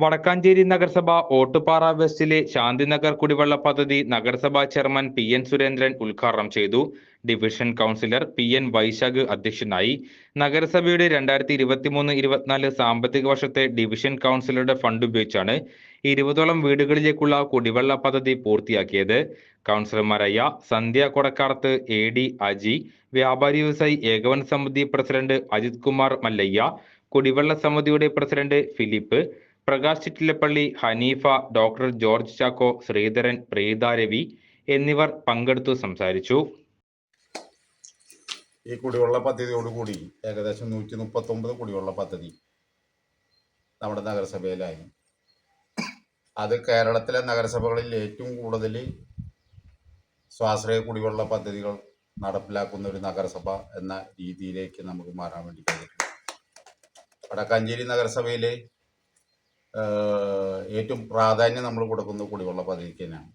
വടക്കാഞ്ചേരി നഗരസഭ ഓട്ടുപാറ വെസ്റ്റിലെ ശാന്തിനഗർ കുടിവെള്ള പദ്ധതി നഗരസഭാ ചെയർമാൻ പി എൻ സുരേന്ദ്രൻ ഉദ്ഘാടനം ചെയ്തു. Division councillor P N Vaishakh അധ്യക്ഷനായി. നഗരസഭയുടെ രണ്ടായിരത്തി ഇരുപത്തിമൂന്ന് ഇരുപത്തിനാല് സാമ്പത്തിക വർഷത്തെ ഡിവിഷൻ കൗൺസിലറുടെ ഫണ്ട് ഉപയോഗിച്ചാണ് ഇരുപതോളം വീടുകളിലേക്കുള്ള കുടിവെള്ള പദ്ധതി പൂർത്തിയാക്കിയത്. കൗൺസിലർമാരായ സന്ധ്യ കൊടക്കാടത്ത് എ ഡി അജി വ്യാപാരി വ്യവസായി ഏകോപന സമിതി പ്രസിഡന്റ് അജിത് കുമാർ മല്ലയ്യ കുടിവെള്ള സമിതിയുടെ president Philip Prakash Chittilappilly Haneefa doctor George Chacko Sreedharan Preetha Ravi എന്നിവർ പങ്കെടുത്തു സംസാരിച്ചു. ഈ കുടിവെള്ള പദ്ധതിയോടുകൂടി ഏകദേശം നൂറ്റി മുപ്പത്തൊമ്പത് കുടിവെള്ള പദ്ധതി നമ്മുടെ നഗരസഭയിലായി. അത് കേരളത്തിലെ നഗരസഭകളിൽ ഏറ്റവും കൂടുതൽ സ്വാശ്രയ കുടിവെള്ള പദ്ധതികൾ നടപ്പിലാക്കുന്ന ഒരു നഗരസഭ എന്ന രീതിയിലേക്ക് നമുക്ക് മാറാൻ വേണ്ടി കഴിഞ്ഞിട്ടുണ്ട്. വടക്കാഞ്ചേരി നഗരസഭയിലെ ഏറ്റവും പ്രാധാന്യം നമ്മൾ കൊടുക്കുന്നത് കുടിവെള്ള പദ്ധതിക്ക് തന്നെയാണ്.